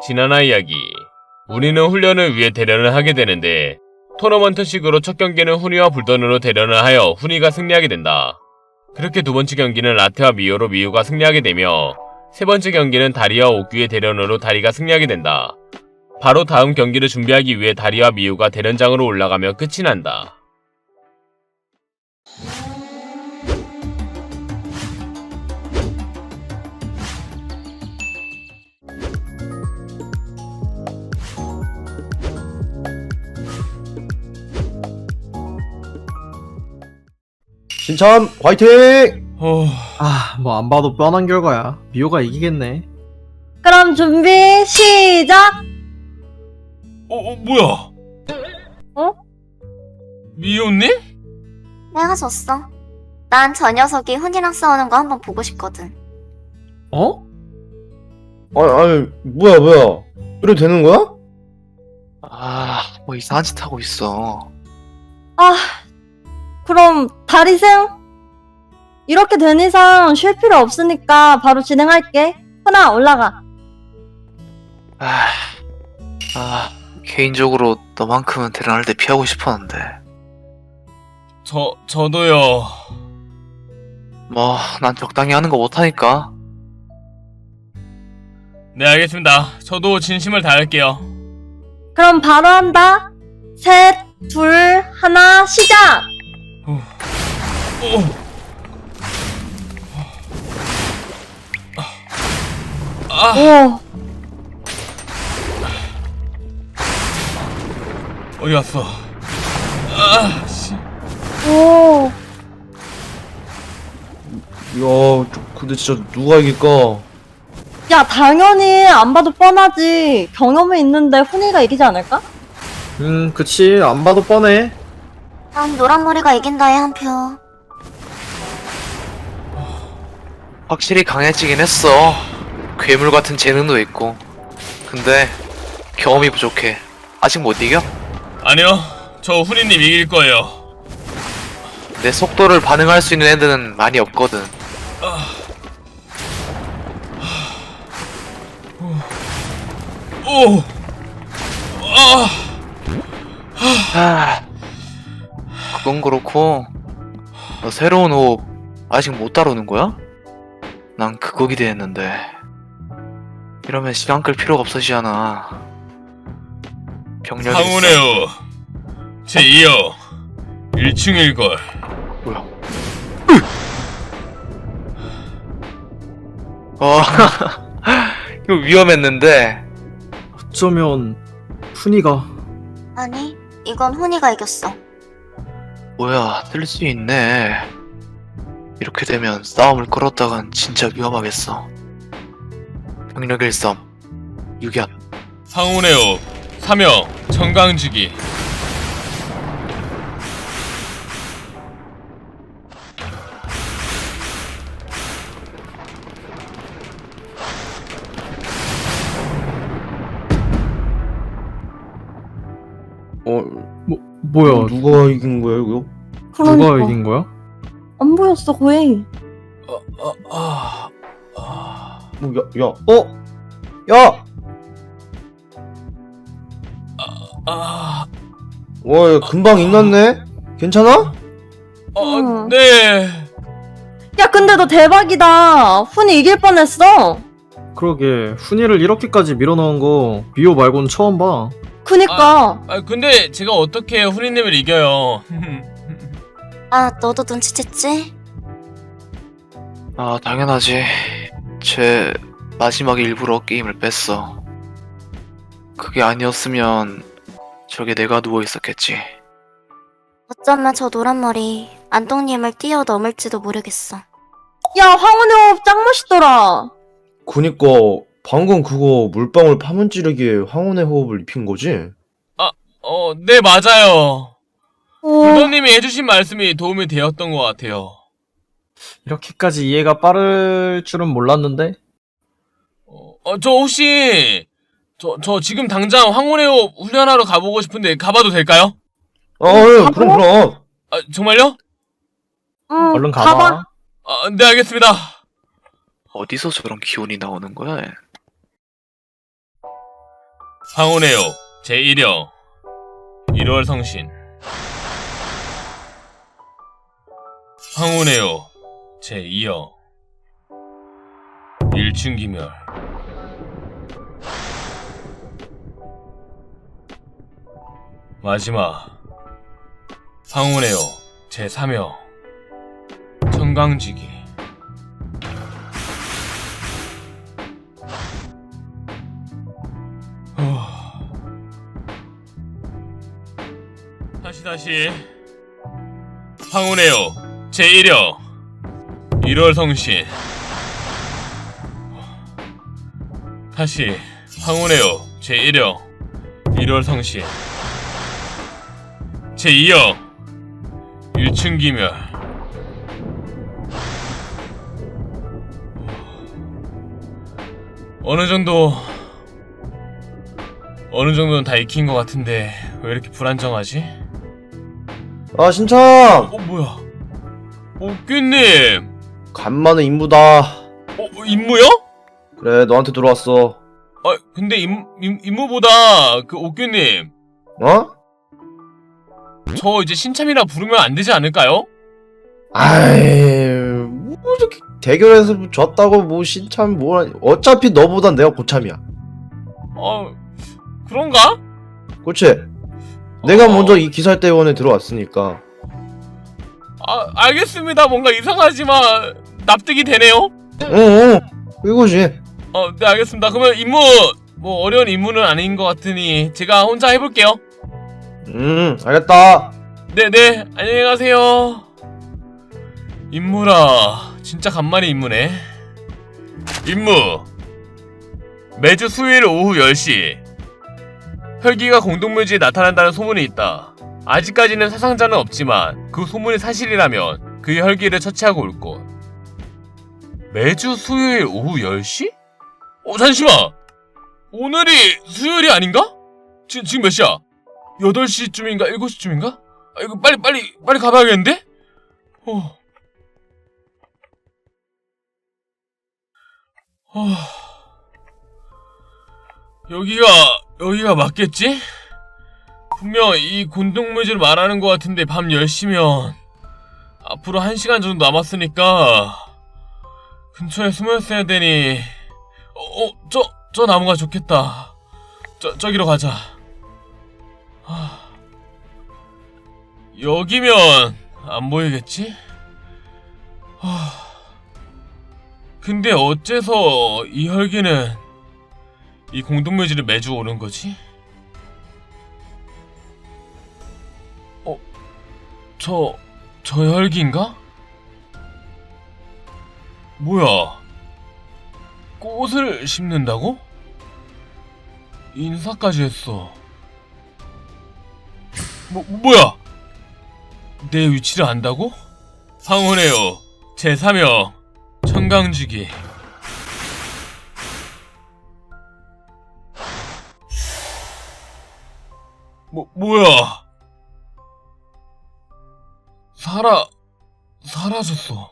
지나나 이야기. 우리는 훈련을 위해 대련을 하게 되는데 토너먼트식으로 첫 경기는 훈이와 불던으로 대련을 하여 훈이가 승리하게 된다. 그렇게 두 번째 경기는 라테와 미오로 미우가 승리하게 되며 세 번째 경기는 다리와 옥규의 대련으로 다리가 승리하게 된다. 바로 다음 경기를 준비하기 위해 다리와 미우가 대련장으로 올라가며 끝이 난다. 신참 화이팅! 어... 아, 뭐 안 봐도 뻔한 결과야. 미호가 이기겠네. 그럼 준비 시작. 어, 어 뭐야? 어? 미우님? 내가 졌어. 난 저 녀석이 훈이랑 싸우는 거 한번 보고 싶거든. 어? 아니 아니 뭐야 뭐야 이래도 되는 거야? 아, 뭐 이상한 짓 하고 있어. 아, 그럼 다리승. 이렇게 된 이상 쉴 필요 없으니까 바로 진행할게. 하나 올라가. 아, 아, 개인적으로 너만큼은 대련할 때 피하고 싶었는데. 저, 저도요. 뭐, 난 적당히 하는 거 못하니까. 네, 알겠습니다. 저도 진심을 다할게요. 그럼 바로 한다. 셋, 둘, 하나, 시작. 오. 아, 오, 어디 갔어? 아, 씨. 오. 저- 근데 진짜 누가 이길까? 야, 당연히 안 봐도 뻔하지. 경험이 있는데 훈이가 이기지 않을까? 음, 그치. 안 봐도 뻔해. 난 노란머리가 이긴다에 한 표. 확실히 강해지긴 했어. 괴물 같은 재능도 있고. 근데, 경험이 부족해. 아직 못 이겨? 아니요. 저 훈이님 이길 거예요. 내 속도를 반응할 수 있는 애들은 많이 없거든. 오! 아! 아, 그건 그렇고, 너 새로운 호흡 아직 못 다루는 거야? 난 그거 기대했는데. 이러면 시간 끌 필요가 없어지잖아. 병력이 상훈의 후. 제2호. 1층일걸. 뭐야? 어, 이거 위험했는데. 어쩌면 훈이가 아니, 이건 훈이가 이겼어. 뭐야, 틀릴 수 있네. 이렇게 되면 싸움을 끌었다간 진짜 위험하겠어. 병력 일섬, 유견. 상훈의 후. 사명. 정강지기. 뭐 뭐야? 누가 이긴 거야 이거? 그러니까. 누가 이긴 거야? 안 보였어, 거의. 아, 아, 아. 뭐 야 야 어? 야! 아, 와 야, 금방 인났네? 괜찮아? 어, 음. 네. 야, 근데 너 대박이다. 훈이 이길 뻔했어. 그러게 훈이를 이렇게까지 밀어넣은 거 미호 말고는 처음 봐. 그니까. 아, 근데 제가 어떻게 훈이님을 이겨요? 아, 너도 눈치챘지? 아, 당연하지. 제 마지막 일부러 게임을 뺐어. 그게 아니었으면 저게 내가 누워 있었겠지. 어쩌면 저 노란 머리 안동님을 뛰어넘을지도 모르겠어. 야, 황혼의 호흡 짱 멋있더라. 그니까 방금 그거 물방울 파문 찌르기에 황혼의 호흡을 입힌 거지? 어, 네, 맞아요. 오. 불더님이 해주신 말씀이 도움이 되었던 것 같아요. 이렇게까지 이해가 빠를 줄은 몰랐는데. 어, 어, 저 혹시 저, 저 지금 당장 황혼의 호 훈련하러 가보고 싶은데 가봐도 될까요? 아 예, 그럼 그럼 아, 정말요? 응, 얼른 가봐. 아, 네, 알겠습니다. 어디서 저런 기운이 나오는 거야? 옥 제1형 1월 성신. 황혼의 옥 제2형 일춘기멸. 마지막. 황혼의 옥 제3형 청강지기 다시 다시. 황혼의 옥 제1형 1월 성신 다시. 황혼의 옥 제1형 1월 성신 제2형 일춘기멸. 어느 정도 어느 정도는 다 익힌 것 같은데 왜 이렇게 불안정하지? 아 신참 어 뭐야? 옥규님, 간만에 임무다 어 임무요? 그래 너한테 들어왔어 아 근데 임, 임 임무보다 그 옥규님 어? 저 이제 신참이라 부르면 안 되지 않을까요? 아이 뭐 이렇게 대결에서 졌다고 뭐 신참 뭐 어차피 너보단 내가 고참이야 어 그런가? 그렇지? 내가 어. 먼저 이 기살대원에 들어왔으니까 아 알겠습니다. 뭔가 이상하지만 납득이 되네요. 응응 이거지 어 네 알겠습니다. 그러면 임무 뭐 어려운 임무는 아닌 것 같으니 제가 혼자 해볼게요. 응 알겠다 네 네 안녕히 가세요 임무라 진짜 간만에 임무네 임무 매주 수요일 오후 10시 혈기가 공동묘지에 나타난다는 소문이 있다 아직까지는 사상자는 없지만 그 소문이 사실이라면 그의 혈기를 처치하고 올 것 매주 수요일 오후 10시? 어 잠시만 오늘이 수요일이 아닌가? 지, 지금 몇 시야? 8시쯤인가 7시쯤인가? 아, 이거 빨리 빨리 빨리 가봐야겠는데? 어. 어. 여기가 여기가 맞겠지? 분명 이 곤동묘지를 말하는 것 같은데 밤 10시면 앞으로 1시간 정도 남았으니까 근처에 숨어 있어야 되니 어, 어, 저, 저 나무가 좋겠다. 저, 저기로 가자. 하... 여기면 안 보이겠지? 하... 근데 어째서 이 혈기는 이 공동묘지를 매주 오는 거지? 어? 저... 저 혈기인가? 뭐야? 꽃을 심는다고? 인사까지 했어. 뭐, 뭐야? 내 위치를 안다고? 황혼해요. 제3형. 청강지기. 뭐, 뭐야? 사라, 사라졌어.